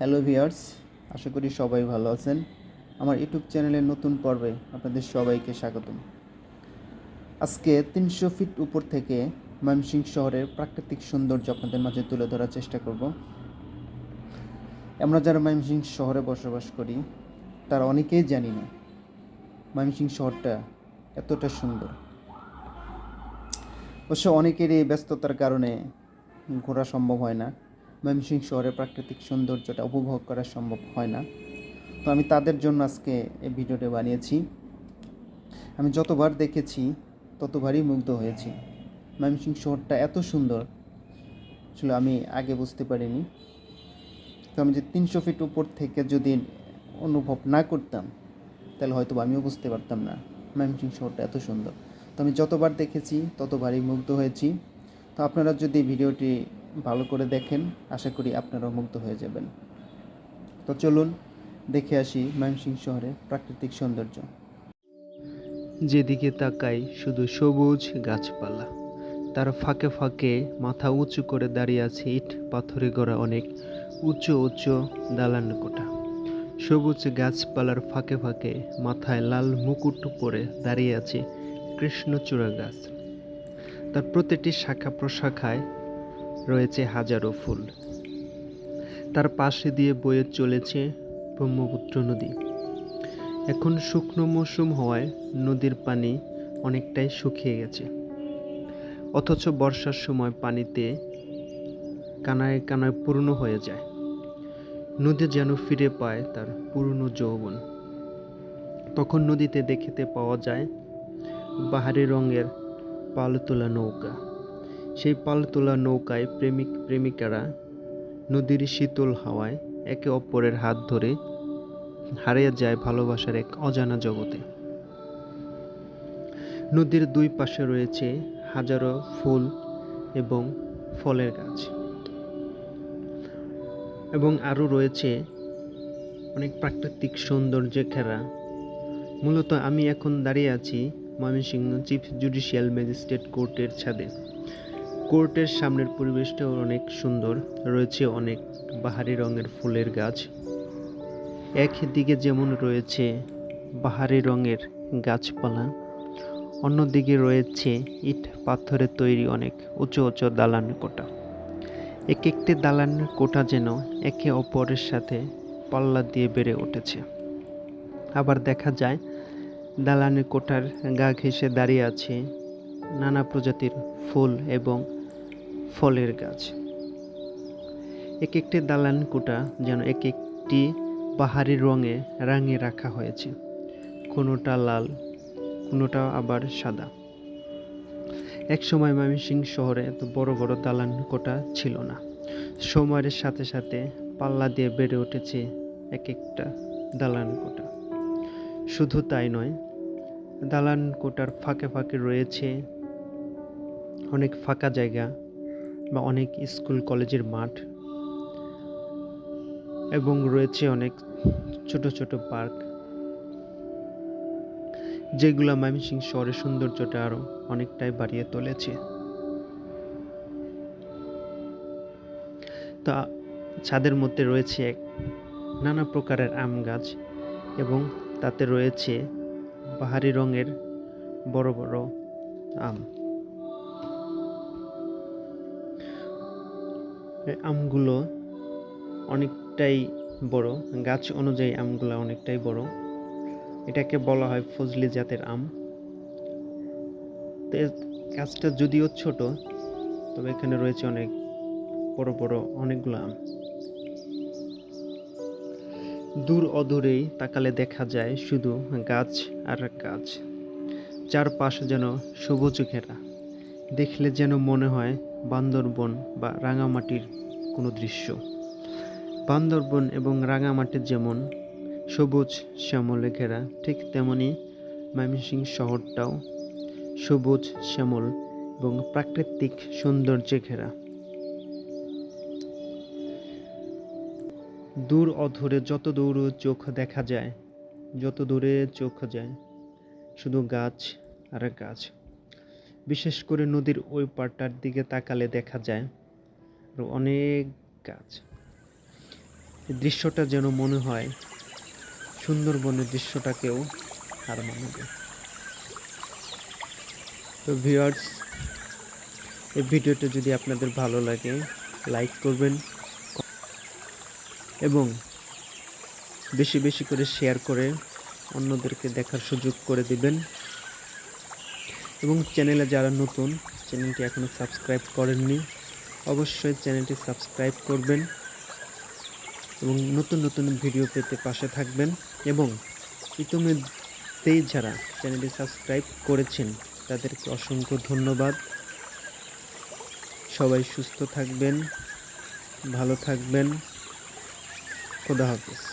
Hello viewers, আশা করি সবাই ভালো আছেন। আমার ইউটিউব চ্যানেলের নতুন পর্বে আপনাদের সবাইকে স্বাগতম। আজকে তিনশো ফিট উপর থেকে ময়মনসিংহ শহরের প্রাকৃতিক সৌন্দর্য আপনাদের মাঝে তুলে ধরার চেষ্টা করব। আমরা যারা ময়মনসিংহ শহরে বসবাস করি, তারা অনেকেই জানি না ময়মনসিংহ শহরটা এতটা সুন্দর। অবশ্য অনেকেরই ব্যস্ততার কারণে ঘোরা সম্ভব হয় না। ময়মনসিংহ শহরের প্রাকৃতিক সৌন্দর্যটা উপভোগ করা সম্ভব হয় না। তো আমি তাদের জন্য আজকে এই ভিডিওটা বানিয়েছি। আমি যতবার দেখেছি, ততবারই মুগ্ধ হয়েছি। ময়মনসিংহ শহরটা এত সুন্দর আসলে আমি আগে বুঝতে পারিনি। তো আমি যে তিনশো ফিট উপর থেকে যদি অনুভব না করতাম, তাহলে হয়তো আমিও বুঝতে পারতাম না ময়মনসিংহ শহরটা এত সুন্দর। তো আমি যতবার দেখেছি, ততবারই মুগ্ধ হয়েছি। তো আপনারা যদি ভিডিওটি ভালো করে দেখেন, আশা করি আপনারাও মুগ্ধ হয়ে যাবেন। তো চলুন দেখে আসি ময়মনসিংহ শহরের প্রাকৃতিক সৌন্দর্য। যেদিকে তাকাই শুধু সবুজ গাছপালা। তার ফাঁকে ফাঁকে মাথা উঁচু করে দাঁড়িয়ে আছে ইট পাথরে গড়া অনেক উঁচু উঁচু দালান কোঠা। সবুজ গাছপালার ফাঁকে ফাঁকে মাথায় লাল মুকুট পরে দাঁড়িয়ে আছে কৃষ্ণচূড়া গাছ। তার প্রতিটি শাখা প্রশাখায় রয়েছে হাজারো ফুল। তার পাশে দিয়ে বয়ে চলেছে ব্রহ্মপুত্র নদী। এখন শুকনো মৌসুম হওয়ায় নদীর পানি অনেকটাই শুকিয়ে গেছে। অথচ বর্ষার সময় পানিতে কানায় কানায় পূর্ণ হয়ে যায়। নদী যেন ফিরে পায় তার পুরনো যৌবন। তখন নদীতে দেখিতে পাওয়া যায় বাহারি রঙের পাল তোলা নৌকা। সেই পাল তোলা নৌকায় প্রেমিক প্রেমিকারা নদীর শীতল হাওয়ায় একে অপরের হাত ধরে হারিয়ে যায় ভালোবাসার এক অজানা জগতে। নদীর দুই পাশে রয়েছে হাজারো ফুল এবং ফলের গাছ। এবং আরও রয়েছে অনেক প্রাকৃতিক সৌন্দর্যে ঘেরা মূলত আমি এখন দাঁড়িয়ে আছি ময়মনসিংহ চিফ জুডিশিয়াল ম্যাজিস্ট্রেট কোর্টের ছাদে। কোর্টের সামনের পরিবেশটাও অনেক সুন্দর। রয়েছে অনেক বাহারি রঙের ফুলের গাছ। একদিকে যেমন রয়েছে বাহারি রঙের গাছপালা, অন্যদিকে রয়েছে ইট পাথরের তৈরি অনেক উঁচু উঁচু দালান কোটা এক একটি দালান কোটা যেন একে অপরের সাথে পাল্লা দিয়ে বেড়ে উঠেছে। আবার দেখা যায় দালানের কোঠার গা ঘেঁষে দাঁড়িয়ে আছে নানা প্রজাতির ফুল এবং ফলের গাছ। এক একটি দালান কোটা যেন এক একটি পাহাড়ি রঙে রাঙে রাখা হয়েছে। কোনোটা লাল, কোনোটা আবার সাদা। এক সময় ময়মনসিংহ শহরে এত বড় বড় দালান কোটা ছিল না। সময়ের সাথে সাথে পাল্লা দিয়ে বেড়ে উঠেছে এক একটা দালান কোটা। শুধু তাই নয়, দালান কোটার ফাঁকে ফাঁকে রয়েছে অনেক ফাঁকা জায়গা বা অনেক স্কুল, কলেজের মাঠ এবং রয়েছে অনেক ছোট ছোট পার্ক যেগুলো ময়মনসিংহ শহরের সৌন্দর্যটা আরও অনেকটাই বাড়িয়ে তুলেছে। তা ছাদের মধ্যে রয়েছে এক নানা প্রকারের আম গাছ এবং তাতে রয়েছে পাহাড়ি রঙের বড় বড় আম। আমগুলো অনেকটাই বড়। গাছ অনুযায়ী আমগুলো অনেকটাই বড়। এটাকে বলা হয় ফজলি জাতের আম। তো গাছটা যদিও ছোট, তবে এখানে রয়েছে অনেক বড় বড় অনেকগুলো আম। দূর অদূরেই তাকালে দেখা যায় শুধু গাছ আর গাছ। চারপাশ যেন সবুজ ঘেরা। দেখলে যেন মনে হয় বান্দরবন বা রাঙামাটির কোনো দৃশ্য। বান্দরবন এবং রাঙামাটির যেমন সবুজ, শ্যামলে ঘেরা ঠিক তেমনি ময়মনসিংহ শহরটাও সবুজ, শ্যামল এবং প্রাকৃতিক সৌন্দর্যে ঘেরা। দূর অধরে যত দূর চোখ দেখা যায়, যত দূরে চোখ যায়, শুধু গাছ আর গাছ। বিশেষ করে নদীর ওই পাড়টার দিকে তাকালে দেখা যায় অনেক গাছ দৃশ্যটা যেন মনে হয় সুন্দরবনের দৃশ্যটাকেও হার মানাবে। তো ভিউয়ার্স এই ভিডিওটা যদি আপনাদের ভালো লাগে লাইক করবেন এবং বেশি বেশি করে শেয়ার করে অন্যদেরকে দেখার সুযোগ করে দিবেন। এবং চ্যানেলে যারা নতুন চ্যানেলটি এখনও সাবস্ক্রাইব করেননি অবশ্যই চ্যানেলটি সাবস্ক্রাইব করবেন এবং নতুন নতুন ভিডিও পেতে পাশে থাকবেন এবং ইতিমধ্যেই যারা চ্যানেলটি সাবস্ক্রাইব করেছেন, তাদেরকে অসংখ্য ধন্যবাদ। সবাই সুস্থ থাকবেন, ভালো থাকবেন। খোদা হাফিজ।